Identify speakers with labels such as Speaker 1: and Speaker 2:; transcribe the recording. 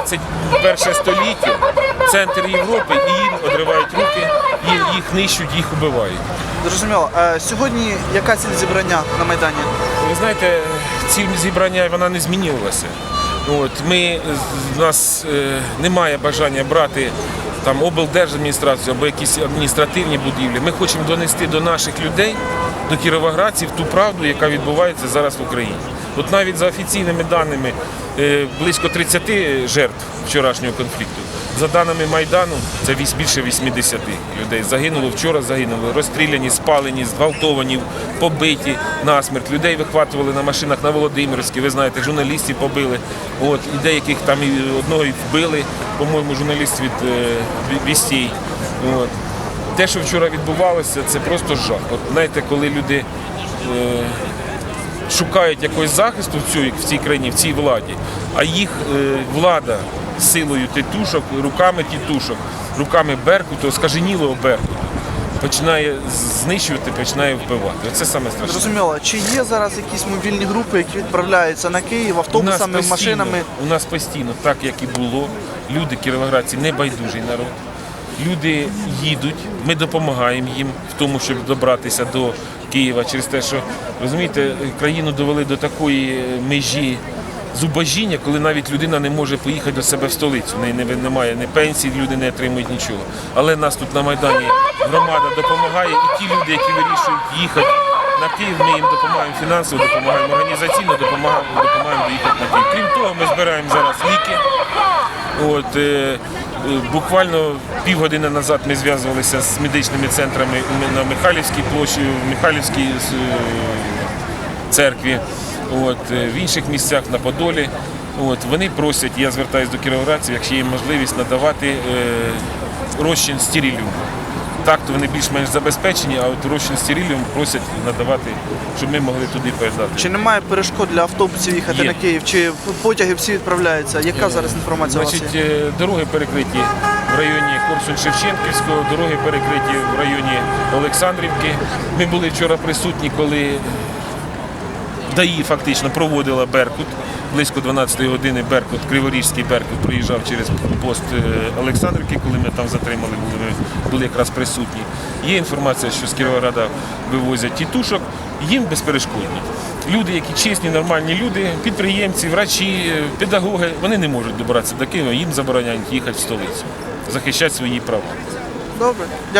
Speaker 1: 21 століття, центр Європи, і їм одривають руки, їх, їх нищуть, їх убивають.
Speaker 2: Зрозуміло. Е, Сьогодні яка ціль зібрання на Майдані?
Speaker 1: Ви знаєте, ціль зібрання вона не змінилася. От, ми, у нас е, немає бажання брати там облдержадміністрацію або якісь адміністративні будівлі. Ми хочемо донести до наших людей, до кіровоградців ту правду, яка відбувається зараз в Україні. От навіть за офіційними даними е, близько 30 жертв вчорашнього конфлікту. За даними Майдану, це більше 80 людей. Загинуло вчора, загинули, розстріляні, спалені, зґвалтовані, побиті насмерть. Людей вихватували на машинах на Володимирській. Ви знаєте, журналістів побили. От, і деяких там і одного і вбили, по-моєму, журналіст від е, Ві- От. Те, що вчора відбувалося, це просто жах. От знаєте, коли люди. Е, шукають якогось захисту в цій, в цій країні, в цій владі, а їх е, влада силою тітушок, руками тітушок, руками Беркуту, скаженілого Беркуту, починає знищувати, починає вбивати. Оце саме страшне.
Speaker 2: Зрозуміло. Чи є зараз якісь мобільні групи, які відправляються на Київ автобусами,
Speaker 1: постійно-
Speaker 2: машинами?
Speaker 1: У нас постійно, так як і було, люди кіровоградці не байдужий народ. Люди їдуть, ми допомагаємо їм в тому, щоб добратися до Києва через те, що розумієте, країну довели до такої межі зубожіння, коли навіть людина не може поїхати до себе в столицю. Не, не- немає ні пенсії, люди не отримують нічого. Але нас тут на Майдані громада допомагає, і ті люди, які вирішують їхати на Київ, ми їм допомагаємо фінансово, допомагаємо організаційно, допомагаємо, допомагаємо доїхати на Київ. Крім того, ми збираємо зараз ліки. От, е, е, буквально півгодини назад ми зв'язувалися з медичними центрами на Михайлівській площі, в Михайлівській е, церкві, от, е, в інших місцях на Подолі. От, вони просять, я звертаюся до кіровоградців, якщо є можливість надавати е, розчин стіріліуму. Так, то вони більш-менш забезпечені, а от розчин стіріліум просять надавати, щоб ми могли туди передати.
Speaker 2: Чи немає перешкод для автобусів їхати
Speaker 1: Є.
Speaker 2: на Київ? Чи потяги всі відправляються? Яка зараз інформація у вас
Speaker 1: Значить,
Speaker 2: є?
Speaker 1: е, дороги перекриті в районі Корсунь-Шевченківського, дороги перекриті в районі Олександрівки. Ми були вчора присутні, коли ДАІ фактично проводила Беркут. Близько 12-ї години Беркут, Криворіжський Беркут приїжджав через пост е, Олександрівки, коли ми там затримали, були, були якраз присутні. Є інформація, що з Кіровограда вивозять тітушок, їм безперешкодно. Люди, які чесні, нормальні люди, підприємці, врачі, е, педагоги, вони не можуть добратися до Києва, їм забороняють їхати в столицю, захищати свої права.
Speaker 2: Добре.